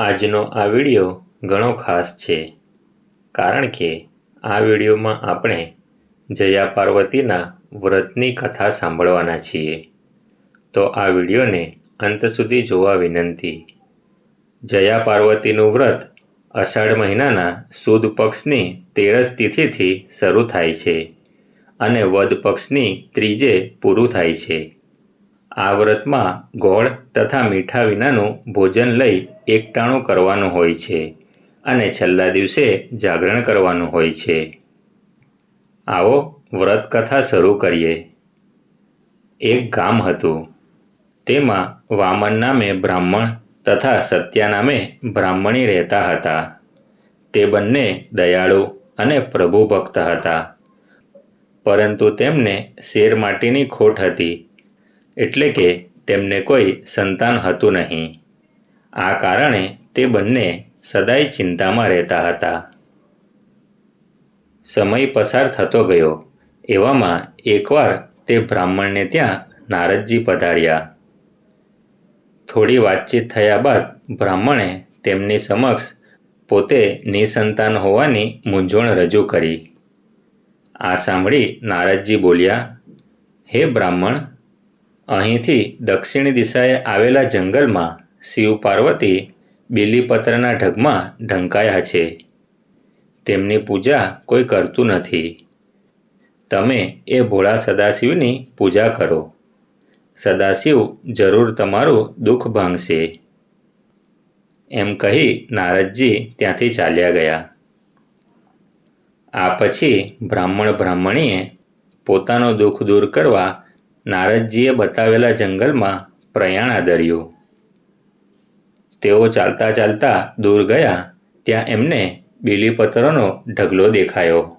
આજનો આ વિડિયો ઘણો ખાસ છે. કારણ કે આ વિડિયોમાં આપણે જયા પાર્વતીના વ્રતની કથા સાંભળવાના છીએ. તો આ વિડિયોને અંત સુધી જોવા વિનંતી. જયા પાર્વતીનું વ્રત અષાઢ મહિનાના સુદ પક્ષની તેરસ તિથિથી શરૂ થાય છે અને વદ પક્ષની ત્રીજે પૂરું થાય છે. આ વ્રતમાં ગોળ તથા મીઠા વિનાનું ભોજન લઈ એકટાણું કરવાનું હોય છે અને છેલ્લા દિવસે જાગરણ કરવાનું હોય છે. આવો વ્રત કથા શરૂ કરીએ. એક ગામ હતું. તેમાં વામન નામે બ્રાહ્મણ તથા સત્યા નામે બ્રાહ્મણી રહેતા હતા. તે બંને દયાળુ અને પ્રભુ ભક્ત હતા. પરંતુ તેમને શેર માટીની ખોટ હતી. એટલે કે તેમને કોઈ સંતાન હતું નહીં. આ કારણે તે બંને સદાય ચિંતામાં રહેતા હતા. સમય પસાર થતો ગયો. એવામાં એકવાર તે બ્રાહ્મણને ત્યાં નારદજી પધાર્યા. થોડી વાતચીત થયા બાદ બ્રાહ્મણે તેમની સમક્ષ પોતે નિસંતાન હોવાની મૂંઝવણ રજૂ કરી. આ સાંભળી નારદજી બોલ્યા, હે બ્રાહ્મણ અહીંથી દક્ષિણ દિશાએ આવેલા જંગલમાં શિવ પાર્વતી બીલીપત્રના ઢગમાં ઢંકાયા છે. તેમની પૂજા કોઈ કરતું નથી. તમે એ ભોળા સદાશિવની પૂજા કરો. સદાશિવ જરૂર તમારું દુઃખ ભાંગશે. એમ કહી નારદજી ત્યાંથી ચાલ્યા ગયા. આ પછી બ્રાહ્મણ બ્રાહ્મણીએ પોતાનું દુઃખ દૂર કરવા નારદજીએ બતાવેલા જંગલમાં પ્રયાણ આદર્યું. તેઓ ચાલતા ચાલતા દૂર ગયા, ત્યાં એમને બીલીપત્રનો ઢગલો દેખાયો.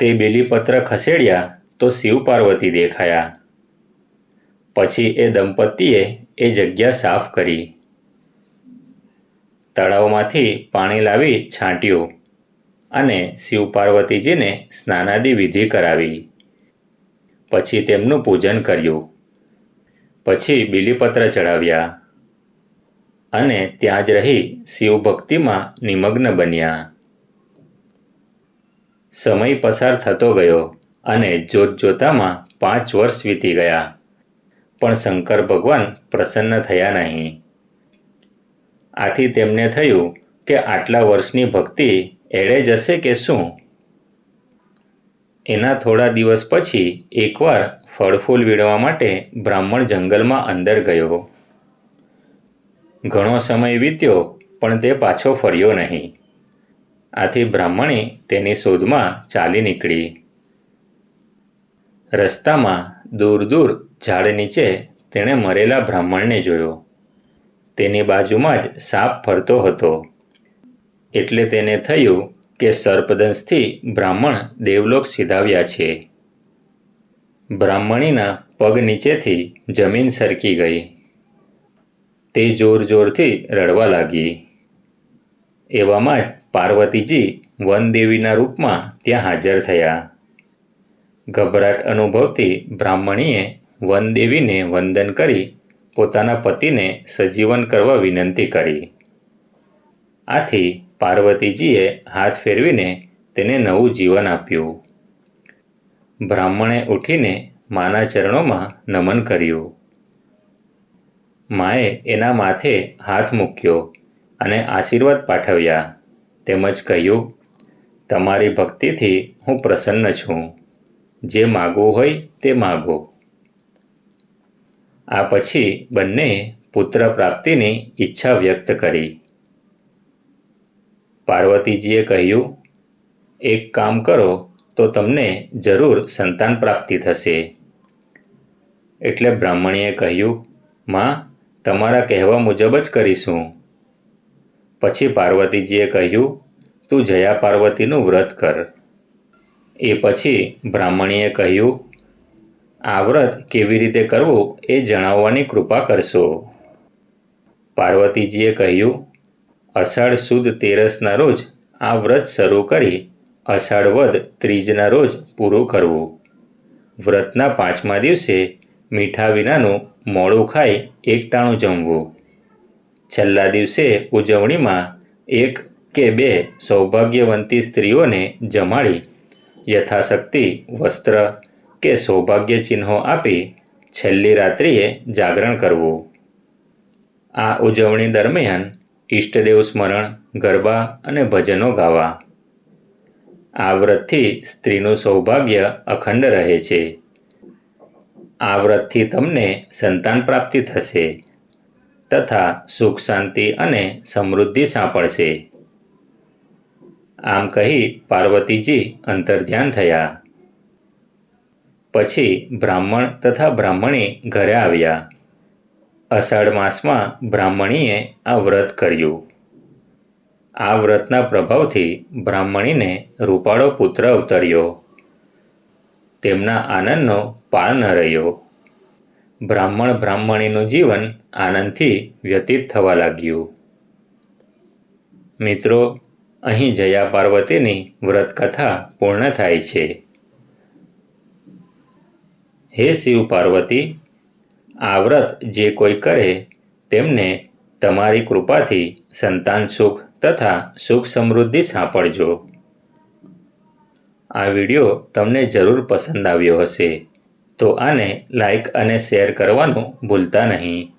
તે બીલીપત્ર ખસેડ્યા તો શિવ પાર્વતી દેખાયા. પછી એ દંપતીએ એ જગ્યા સાફ કરી. તળાવમાંથી પાણી લાવી છાંટ્યું અને શિવ પાર્વતીજીને સ્નાનાદિ વિધિ કરાવી. પછી તેમનું પૂજન કર્યું. પછી બીલીપત્ર ચડાવ્યા અને ત્યાં જ રહી શિવ ભક્તિમાં નિમગ્ન બન્યા. સમય પસાર થતો ગયો અને જોત જોતામાં પાંચ વર્ષ વીતી ગયા, પણ શંકર ભગવાન પ્રસન્ન થયા નહીં. આથી તેમને થયું કે આટલા વર્ષની ભક્તિ એળે જશે કે શું? એના થોડા દિવસ પછી એકવાર ફળફૂલ વીણવા માટે બ્રાહ્મણ જંગલમાં અંદર ગયો. ઘણો સમય વીત્યો, પણ તે પાછો ફર્યો નહીં. આથી બ્રાહ્મણે તેની શોધમાં ચાલી નીકળી. રસ્તામાં દૂર દૂર ઝાડ નીચે તેણે મરેલા બ્રાહ્મણને જોયો. તેની બાજુમાં જ સાપ ફરતો હતો. એટલે તેને થયું કે સર્પદંશથી બ્રાહ્મણ દેવલોક સિધાવ્યા છે. બ્રાહ્મણીના પગ નીચેથી જમીન સરકી ગઈ. તે જોર જોરથી રડવા લાગી. એવામાં જ પાર્વતીજી વનદેવીના રૂપમાં ત્યાં હાજર થયા. ગભરાટ અનુભવતી બ્રાહ્મણીએ વનદેવીને વંદન કરી પોતાના પતિને સજીવન કરવા વિનંતી કરી. આથી પાર્વતીજીએ હાથ ફેરવીને તેને નવું જીવન આપ્યું. બ્રાહ્મણે ઉઠીને માના ચરણોમાં નમન કર્યું. માએ એના માથે હાથ મૂક્યો અને આશીર્વાદ પાઠવ્યા. તેમજ કહ્યું, તમારી ભક્તિથી હું પ્રસન્ન છું. જે માગવું હોય તે માગો. આ પછી બંને પુત્ર પ્રાપ્તિની ઈચ્છા વ્યક્ત કરી. પાર્વતીજીએ કહ્યું, એક કામ કરો તો તમને જરૂર સંતાન પ્રાપ્તિ થશે. એટલે બ્રાહ્મણીએ કહ્યું, માં, તમારા કહેવા મુજબ જ કરીશું. પછી પાર્વતીજીએ કહ્યું, તું જયા પાર્વતીનું વ્રત કર. એ પછી બ્રાહ્મણીએ કહ્યું, આ વ્રત કેવી રીતે કરવું એ જણાવવાની કૃપા કરશો. પાર્વતીજીએ કહ્યું અષાઢ સુદ તેરસના રોજ આ વ્રત શરૂ કરી અષાઢ વદ ત્રીજના રોજ પૂરું કરવું. વ્રતના પાંચમા દિવસે મીઠા વિનાનું મોડું ખાઈ એકટાણું જમવું. છેલ્લા દિવસે ઉજવણીમાં એક કે બે સૌભાગ્યવંતી સ્ત્રીઓને જમાડી યથાશક્તિ વસ્ત્ર કે સૌભાગ્ય ચિહ્નો આપી છેલ્લી રાત્રિએ જાગરણ કરવું. આ ઉજવણી દરમિયાન ઈષ્ટદેવ સ્મરણ, ગરબા અને ભજનો ગાવા. આ વ્રતથી સ્ત્રીનું સૌભાગ્ય અખંડ રહે છે. આ વ્રતથી તમને સંતાન પ્રાપ્તિ થશે તથા સુખ, શાંતિ અને સમૃદ્ધિ સાંપડશે. આમ કહી પાર્વતીજી અંતર્ધ્યાન થયા. પછી બ્રાહ્મણ તથા બ્રાહ્મણી ઘરે આવ્યા. અષાઢ માસમાં બ્રાહ્મણીએ આ વ્રત કર્યું. આ વ્રતના પ્રભાવથી બ્રાહ્મણીને રૂપાળો પુત્ર અવતર્યો. તેમના આનંદનો પાર ન રહ્યો. બ્રાહ્મણ બ્રાહ્મણીનું જીવન આનંદથી વ્યતીત થવા લાગ્યું. મિત્રો, અહીં જયા પાર્વતીની વ્રતકથા પૂર્ણ થાય છે. હે શિવ પાર્વતી આ વ્રત જે કોઈ કરે, તેમને તમારી કૃપાથી સંતાન સુખ તથા સુખ સમૃદ્ધિ સાંપડજો. આ વીડિયો તમને જરૂર પસંદ આવ્યો હશે, તો આને લાઇક અને શેર કરવાનું ભૂલતા નહીં.